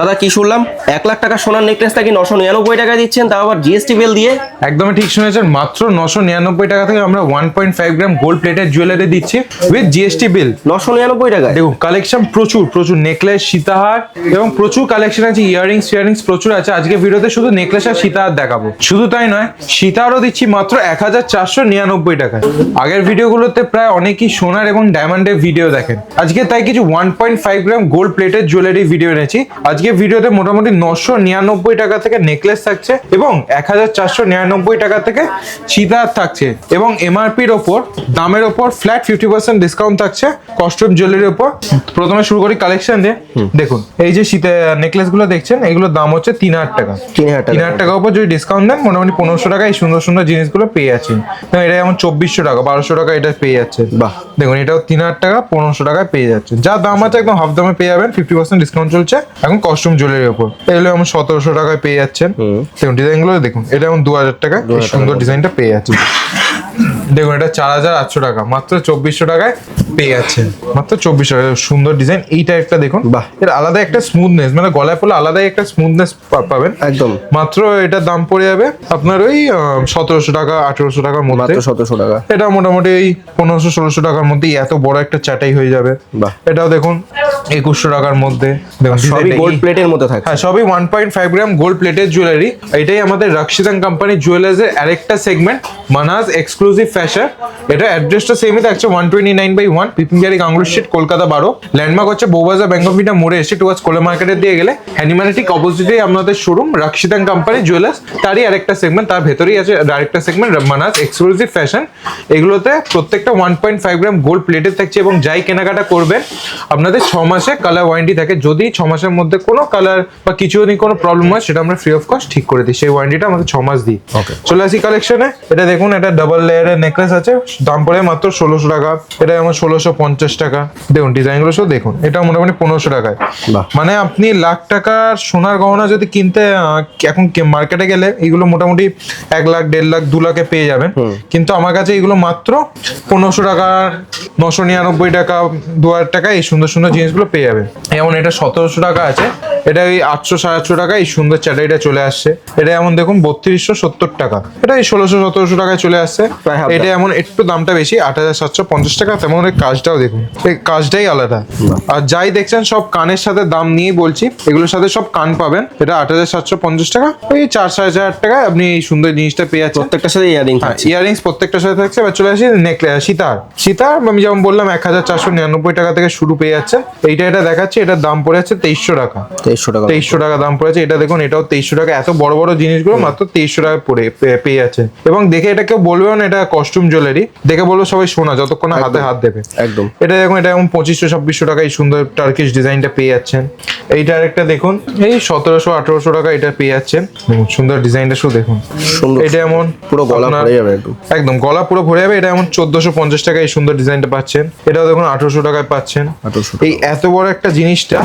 দাদা কি শুনলাম? এক লাখ টাকা সোনার নেকলেস কি নশো নিরানব্বই টাকা দিচ্ছেন? তাও আবার জিএসটি বিল দিয়ে? একদমই ঠিক শুনেছেন। মাত্র নশো নিরানব্বই টাকা থেকে আমরা one point five gram gold প্লেটের জুয়েলারি দিচ্ছি উইথ জিএসটি বিল নশো নিরানব্বই টাকায়? দেখুন কালেকশন প্রচুর প্রচুর নেকলেস সীতাহার এবং প্রচুর কালেকশন আছে ইয়ারিংস ইয়ারিংস প্রচুর আছে। আজকে ভিডিওতে শুধু নেকলেস আর সীতাহার দেখাবো। শুধু তাই নয় সীতাহারও দিচ্ছি মাত্র এক হাজার চারশো নিরানব্বই টাকায়। আগের ভিডিওগুলোতে প্রায় অনেকেই সোনার এবং ডায়মন্ডের ভিডিও দেখেন। আজকে তাই কিছু one point five gram gold প্লেটের জুয়েলারি ভিডিও এনেছি। আজকে ভিডিওতে মোটামুটি নশো নিরানব্বই টাকা থেকে নেকলেস থাকছে এবং এক হাজার চারশো নিরানব্বই টাকা থেকে সীতাহার থাকছে এবং এমআরপির ওপর দামের ওপর ফ্ল্যাট ফিফটি পার্সেন্ট ডিসকাউন্ট থাকছে কস্টিউম জুয়েলারির ওপর। প্রথমে শুরু করি কালেকশন দিয়ে। দেখুন এই যে শীতে নেকলেসগুলো দেখছেন এগুলোর দাম হচ্ছে তিন হাজার টাকা। তিন হাজার টাকার উপর যদি ডিসকাউন্ট দেন মোটামুটি পনেরোশো টাকা এই সুন্দর সুন্দর জিনিসগুলো পেয়ে যাচ্ছেন। এটা যেমন চব্বিশশো টাকা বারোশো টাকা এটা পেয়ে যাচ্ছে। বাহ। দেখুন এটাও তিন হাজার টাকা পনেরোশো টাকায় পেয়ে যাচ্ছে। যা দাম আছে একদম হাফ দামে পেয়ে যাবেন ফিফটি পার্সেন্ট ডিসকাউন্ট চলছে। এখন কস্টিউম জুয়েলারির উপর এগুলো যেমন সতেরোশো টাকায় পেয়ে যাচ্ছেন দেখুন ডিজাইনগুলো দেখুন এটা যেমন দু হাজার টাকা এই সুন্দর ডিজাইনটা পেয়ে যাচ্ছে দেখুন এটা চার হাজার আটশো টাকা মাত্র চব্বিশশো টাকায় পেয়ে যাচ্ছেন। মাত্র চব্বিশশো টাকা সুন্দর ডিজাইন এইটা একটা দেখুন। বাহ। এর আলাদা একটা স্মুথনেস মানে গলায় পড়লে আলাদাই একটা স্মুথনেস পাবেন। একদম। মাত্র এটার দাম পড়ে যাবে আপনার ওই সতেরোশো টাকা আঠেরোশো টাকার মধ্যে। সতেরোশো টাকা। এটা মোটামুটি এই পনেরোশো ষোলোশো টাকার মধ্যেই এত বড় একটা চাটাই হয়ে যাবে। বাহ। এটাও দেখুন একুশশো টাকার মধ্যে। সবই গোল্ড প্লেটের মধ্যে থাকে হ্যাঁ সবই one point five gram gold plated jewellery এটাই আমাদের রক্ষিতাং কোম্পানি জুয়েলার্সের আরেকটা সেগমেন্ট মানাজ এক্সক্লুসিভ ফ্যাশন এটা অ্যাড্রেসটা সেমই থাকছে one twenty nine by one পিপিংজারি Ganguly street Kolkata বারো ল্যান্ডমার্ক হচ্ছে বৌবাজার ব্যাংক অফ ইন্ডিয়া মোড়ে এসে টুয়ার্স কোলে মার্কেটের দিয়ে গেলে হ্যানিম্যানেটিক অপোজিটে আপনাদের শোরুম রক্ষিতাং কোম্পানি জুয়েলার্স তারই আরেকটা সেগমেন্ট তার ভেতরেই আছে আরেকটা সেগমেন্ট মানাজ এক্সক্লুসিভ ফ্যাশন এগুলোতে প্রত্যেকটা one point five gram gold plated থাকছে এবং যাই কেনাকাটা করবেন আপনাদের ছ মাসে কালার ওয়ারেন্টি থাকে। যদি ছ মাসের মধ্যে কোনো কালার বা কিছু যদি কোনো প্রবলেম হয় সেটা আমরা ফ্রি অফ কস্ট ঠিক করে দিই। সেই ওয়ারেন্টিটা আমাদের ছ মাস দিই. চলে আসি কালেকশনে এটা দেখুন এটা ডাবল লেয়ারের নেকলেস আছে। দাম পড়ে মাত্র ষোলোশো টাকা। এটা আমার ষোলোশো পঞ্চাশ টাকা। দেখুন ডিজাইনগুলো সব দেখুন। এটা মোটামুটি পনেরোশো টাকায়। মানে আপনি লাখ টাকার সোনার গহনা যদি কিনতে এখন মার্কেটে গেলে এগুলো মোটামুটি এক লাখ দেড় লাখ দু লাখে পেয়ে যাবেন। কিন্তু আমার কাছে এগুলো মাত্র পনেরোশো টাকা নশো নিরানব্বই টাকা দু হাজার টাকা এই সুন্দর সুন্দর জিনিসগুলো পেয়ে যাবেন। যেমন এটা সতেরোশো টাকা আছে। এটা ওই আটশো সাড়ে আটশো টাকা এই সুন্দর চ্যাটাইটা চলে আসছে। এটা এমন দেখুন বত্রিশশো সত্তর টাকা। এটা এই ষোলোশো সতেরোশো টাকায় চলে আসছে। এটা এমন একটু দামটা বেশি আট হাজার সাতশো পঞ্চাশ টাকা তেমন কাজটাও দেখুন। এই কাজটাই আলাদা। আর যাই দেখছেন সব কানের সাথে দাম নিয়েই বলছি এগুলোর সাথে সব কান পাবেন। এটা আট হাজার সাতশো পঞ্চাশ টাকা ওই চার সাড়ে চার টাকায় আপনি এই সুন্দর জিনিসটা পেয়ে যাচ্ছেন। প্রত্যেকটার সাথে ইয়ারিং থাকছে। ইয়ারিংস প্রত্যেকটার সাথে থাকছে। এবার চলে আসি নেকলেস সীতার। সীতার আমি যেমন বললাম এক হাজার চারশো নিরানব্বই টাকা থেকে শুরু পেয়ে যাচ্ছে। এইটা এটা দেখাচ্ছে এটার দাম পড়ে যাচ্ছে তেইশশো টাকা। তেইশশো টাকা তেইশশো টাকা দাম পড়েছে। এটা দেখুন এটাও তেইশশো টাকা। এত বড় বড় জিনিসগুলো মাত্র তেইশশো টাকা পড়ে পেয়ে যাচ্ছে এবং দেখে এটা কেউ বলবেও না এটা কস্টিউম জুয়েলারি দেখে বলব সবাই শোনা যতক্ষণ হাতে হাত দেবে। একদম। এটা দেখুন এটা এখন পঁচিশশো ছাব্বিশশো টাকা এই সুন্দর টার্কিশ ডিজাইনটা পেয়ে যাচ্ছেন। এইটা আরেকটা দেখুন এই সতেরোশো আঠারোশো টাকা এটা পেয়ে যাচ্ছেন। সুন্দর ডিজাইনটা শুধু দেখুন। এটা এমন পুরো গলা ভরে যাবে একটু একদম গলা পুরো ভরে যাবে। এটা এমন চোদ্দশো পঞ্চাশ টাকা এই সুন্দর ডিজাইনটা পাচ্ছেন। এটাও দেখুন আঠারোশো টাকায় পাচ্ছেন। 1800 এই এত বড় একটা জিনিসটা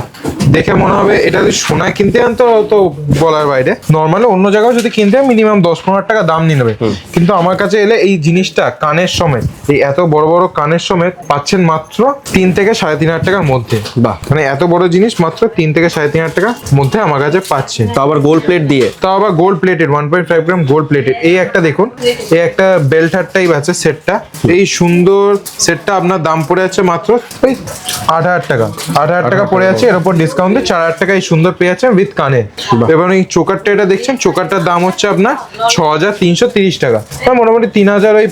দেখে মনে হবে এটা যদি সোনায় কিনতে যান তো তো বলার বাইরে। নর্মালি অন্য জায়গায় যদি কিনতে মিনিমাম দশ পনেরো টাকা দাম নিয়ে নেবে। কিন্তু আমার কাছে এলে এই জিনিসটা কানের সমেত এই এত বড় বড় কানের সমেত পাচ্ছেন মাত্র তিন থেকে সাড়ে তিন হাজার টাকার মধ্যে। বাহ। মানে এত বড় জিনিস মাত্র তিন থেকে সাড়ে তিন হাজার টাকার মধ্যে আমার কাছে পাচ্ছেন। তো আবার গোল্ড প্লেট দিয়ে? তাও আবার gold plated one point five gram gold plated এই একটা দেখুন এই একটা বেল্ট হার টাইপ আছে সেটটা এই সুন্দর সেটটা আপনার দাম পড়ে আছে মাত্র ওই আট হাজার টাকা। আট হাজার টাকা পড়ে আছে এর উপর ডিসকাউন্ট দিয়ে চার হাজার টাকা এই সুন্দর পেয়ে যাচ্ছেন উইথ কানে এবং এই চোকারটা এটা দেখছেন? চোকারটার দাম হচ্ছে আপনার ছ হাজার তিনশো তিরিশ টাকা। মানে মোটামুটি তিন হাজার ওই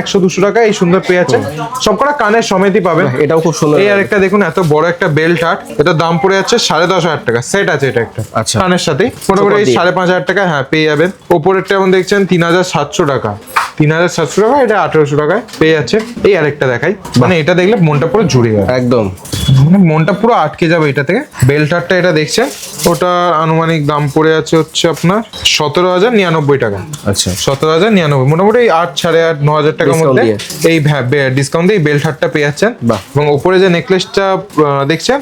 একশো দুশো টাকা এই সুন্দর পেয়ে যাচ্ছেন সবকটা কানের সমেতই পাবেন। এটাও খুব সুন্দর এই আরেকটা দেখুন এত বড় একটা বেল্ট হাট এটার দাম পড়ে যাচ্ছে সাড়ে দশ হাজার টাকা। সেট আছে এটা একটা। আচ্ছা। কানের সাথেই। মোটামুটি এই সাড়ে পাঁচ হাজার টাকা হ্যাঁ পেয়ে যাবেন। ওপরেরটা যেমন দেখছেন তিন হাজার সাতশো টাকা। তিন হাজার সাতশো টাকা এটা আঠেরোশো টাকায় পেয়ে যাচ্ছে। এই আরেকটা দেখাই। মানে এটা দেখলে মনটা পুরো জুড়ে যাবে একদম। মনটা পুরো আটকে যাবে এটা থেকে বেল্টারটা এটা দেখছেন ওটা আনুমানিক দাম পড়ে আছে হচ্ছে আপনার সতেরো হাজার নিরানব্বই টাকা। আচ্ছা। সতেরো হাজার নিরানব্বই। মোটামুটি আট সাড়ে আট ন হাজার টাকার মধ্যে। এই ডিসকাউন্ট দিয়ে বেল্ট হারটা পেয়ে যাচ্ছেন। বাহ। এবং উপরে যে নেকলেসটা দেখছেন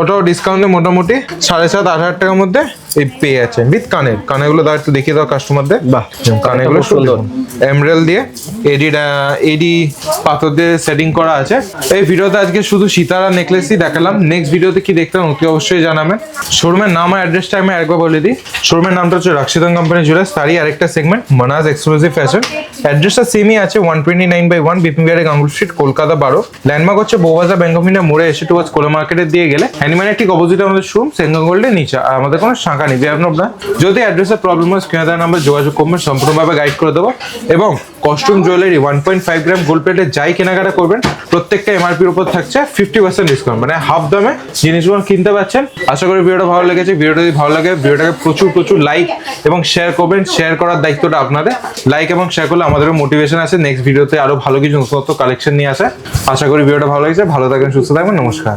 ওটাও ডিসকাউন্টে মোটামুটি সাড়ে সাত আট হাজার টাকার মধ্যে এই পেয়ে যাচ্ছেন উইথ কানের। কানেগুলো দাও একটু দেখিয়ে দাও কাস্টমারদের বাহ, কানেগুলো। সুন্দর। এমরেল দিয়ে এডি এডি পাথর দিয়ে সেটিং করা আছে। এই ভিডিওতে আজকে শুধু সীতারা নেকলেসই দেখালাম? নেক্সট ভিডিওতে কি দেখতে অতি অবশ্যই জানাবেন। শোরুমের নাম আর অ্যাড্রেসটা আমি আরেকবার বলে দিই। শোরুমের নামটা হচ্ছে রাক্ষিতন কোম্পানি জুয়েলার্স তারই আরেকটা সেগমেন্ট মনাজ এক্সক্লুসিভ ফ্যাশন অ্যাড্রেসটা সেমই আছে one twenty nine by one Bipin Behari Ganguly street Kolkata বারো ল্যান্ডমার্ক হচ্ছে বৌবাজার ব্যাংক অফ ইন্ডিয়া মোড়ে এসে টুয়ার্স কোলা মার্কেটের দিয়ে গেলে। অ্যানিম্যানের ঠিক অপোজিটে আমাদের শোরুম সেঙ্গা গোল্ডের নিচে। আর আমাদের কোনো শাঁখা নেই আপনার যদি অ্যাড্রেসের প্রবলেম হয় স্ক্রিনে দেওয়া নাম্বার যোগাযোগ করবেন, সম্পূর্ণভাবে গাইড করে দেবো। এবং costume jewellery one point five gram gold প্লেটে যাই কেনাকাটা করবেন, প্রত্যেকটা এমআরপির উপর থাকছে ফিফটি পার্সেন্ট ডিসকাউন্ট মানে হাফ দামে জিনিসগুলো কিনতে পারছেন আশা করি ভিডিওটা ভালো লেগেছে। ভিডিওটা যদি ভালো লাগে, ভিডিওটাকে প্রচুর প্রচুর লাইক এবং শেয়ার করবেন। শেয়ার করার দায়িত্বটা আপনাদের। লাইক এবং শেয়ার করলে আমাদেরও মোটিভেশন আছে নেক্সট ভিডিওতে আরও ভালো কিছু নতুন কালেকশন নিয়ে আসে আশা করি ভিডিওটা ভালো লেগেছে। ভালো থাকবেন, সুস্থ থাকবেন। নমস্কার।